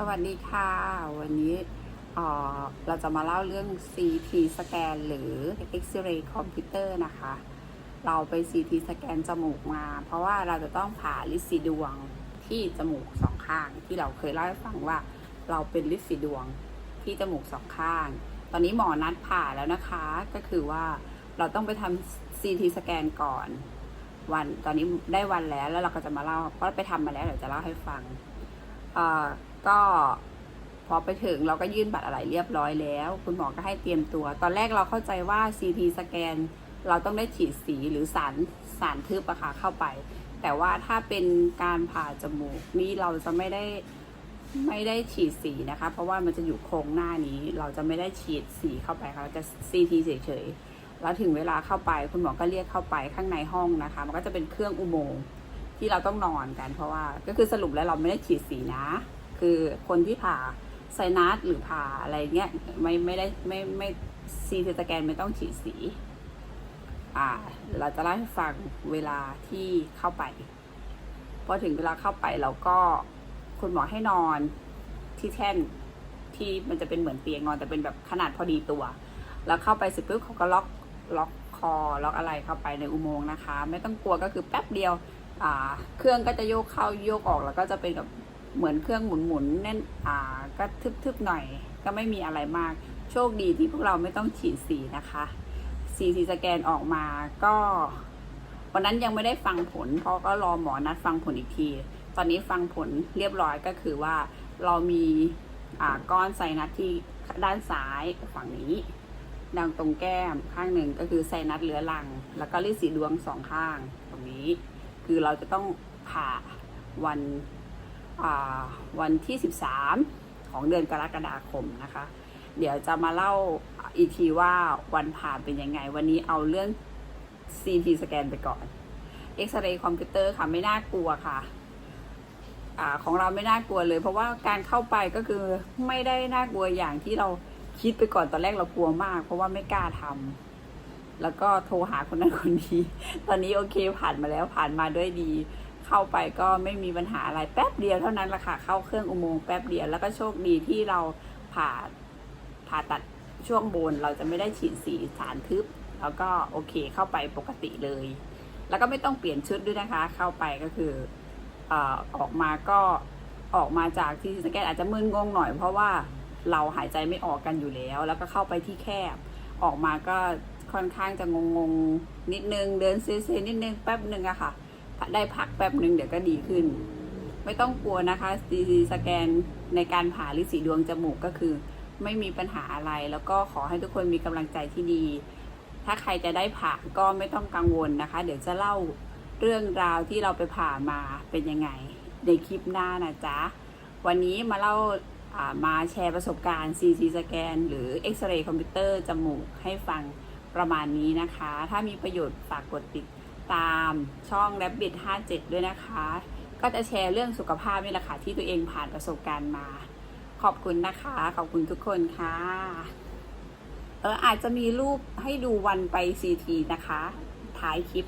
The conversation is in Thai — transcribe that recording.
สวัสดีค่ะ วันนี้เราจะมาเล่าเรื่อง CT สแกนหรือ X-ray คอมพิวเตอร์นะคะ เราไป CT สแกนจมูกมา เพราะว่าเราจะต้องผ่าลิสีดวงที่จมูกสองข้าง ที่เราเคยเล่าให้ฟังว่าเราเป็นลิสีดวงที่จมูกสองข้าง ตอนนี้หมอนัดผ่าแล้วนะคะ ก็คือว่าเราต้องไปทำ CT สแกนก่อน วันตอนนี้ได้วันแล้วแล้วเราก็จะมาเล่าเพราะไปทำมาแล้วเดี๋ยวจะเล่าให้ฟังอ่อ ก็พอไปถึงเราก็ยื่นบัตรอะไรเรียบร้อยแล้ว คุณหมอก็ให้เตรียมตัว ตอนแรกเราเข้าใจว่า CT สแกน เราต้องได้ฉีดสีหรือสารสารทึบอะค่ะเข้าไป แต่ว่าถ้าเป็นการผ่าจมูกนี่เราจะไม่ได้ไม่ได้ฉีดสีนะคะ เพราะว่ามันจะอยู่โครงหน้านี้ เราจะไม่ได้ฉีดสีเข้าไปค่ะเราจะ CT เฉยๆแล้วถึงเวลาเข้าไป คุณหมอก็เรียกเข้าไปข้างในห้องนะคะ มันก็จะเป็นเครื่องอุโมงค์ที่เราต้องนอนกัน เพราะว่าก็คือสรุปแล้วเราไม่ได้ฉีดสีนะ คือคนที่ผ่าไซนัสหรือผ่าอะไรเงี้ยไม่ไม่ได้ไม่ไม่ซีทีสแกนไม่ต้องฉีดสี อ่าเราจะเล่าให้ฟังเวลาที่เข้าไป พอถึงเวลาเข้าไปเราก็คุณหมอให้นอนที่แท่นที่มันจะเป็นเหมือนเตียงนอนแต่เป็นแบบขนาดพอดีตัว แล้วเข้าไปเสร็จปุ๊บเขาก็ล็อกล็อกคอล็อกอะไรเข้าไปในอุโมงค์นะคะ ไม่ต้องกลัวก็คือแป๊บเดียว อ่า เครื่องก็จะโยกเข้าโยกออกแล้วก็จะเป็นกับ เหมือนเครื่องหมุนหมุนแน่นอ่าก็ทึบๆหน่อย ก็ไม่มีอะไรมาก โชคดีที่พวกเราไม่ต้องฉีดสีนะคะ สีสีสแกนออกมาก็วันนั้นยังไม่ได้ฟังผล เพราะก็รอหมอนัดฟังผลอีกที ตอนนี้ฟังผลเรียบร้อยก็คือว่าเรามีอ่าก้อนไซนัสที่ด้านซ้ายฝั่งนี้ดังตรงแก้มข้างหนึ่งก็คือไซนัสเรื้อรัง แล้วก็ลิสีดวงสองข้างตรงนี้ คือเราจะต้องผ่าวัน วันที่ 13 ของเดือนกรกฎาคมนะคะ เดี๋ยวจะมาเล่าอีกทีว่าวันผ่านเป็นยังไง วันนี้เอาเรื่อง CT สแกนไปก่อนเอ็กซเรย์คอมพิวเตอร์ค่ะไม่น่ากลัวค่ะอของเราไม่น่ากลัวเลย เพราะว่าการเข้าไปก็คือไม่ได้น่ากลัวอย่างที่เราคิดไปก่อนตอนแรกเรากลัวมาก เพราะว่าไม่กล้าทำแล้วก็โทรหาคนนั้นคนนี้ ตอนนี้โอเคผ่านมาแล้วผ่านมาด้วยดี เข้าไปก็ไม่มีปัญหาอะไรแป๊บเดียวเท่านั้นแหละค่ะเข้าเครื่องอุโมงค์แป๊บเดียวแล้วก็โชคดีที่เราผ่าผ่าตัดช่วงบนเราจะไม่ได้ฉีดสีสารทึบ แล้วก็โอเคเข้าไปปกติเลย แล้วก็ไม่ต้องเปลี่ยนชุดด้วยนะคะ เข้าไปก็คืออออกมาก็ออกมาจากที่สแกนอาจจะมึนงงหน่อย เพราะว่าเราหายใจไม่ออกกันอยู่แล้ว แล้วก็เข้าไปที่แคบ ออกมาก็ค่อนข้างจะงงงนิดนึงเดินเซๆนิดนึงแป๊บนึงอะค่ะ ได้พักแป๊บหนึ่งเดี๋ยวก็ดีขึ้น ไม่ต้องกลัวนะคะ CT สแกนในการผ่าลิสีดวงจมูกก็คือ ไม่มีปัญหาอะไร แล้วก็ขอให้ทุกคนมีกำลังใจที่ดี ถ้าใครจะได้ผ่าก็ไม่ต้องกังวลนะคะ เดี๋ยวจะเล่าเรื่องราวที่เราไปผ่ามาเป็นยังไง ในคลิปหน้านะจ๊ะ วันนี้มาเล่าอ่ามาแชร์ประสบการณ์ CT สแกนหรือเอ็กซเรย์คอมพิวเตอร์จมูกให้ฟังประมาณนี้นะคะ ถ้ามีประโยชน์ฝากกดติด ตามช่อง Rabbit 57 ด้วยนะคะ ก็จะแชร์เรื่องสุขภาพนี่แหละค่ะที่ตัวเองผ่านประสบการณ์มา ขอบคุณนะคะ ขอบคุณทุกคนค่ะ เอออาจจะมีรูปให้ดูวันไปซีทีนะคะ ท้ายคลิป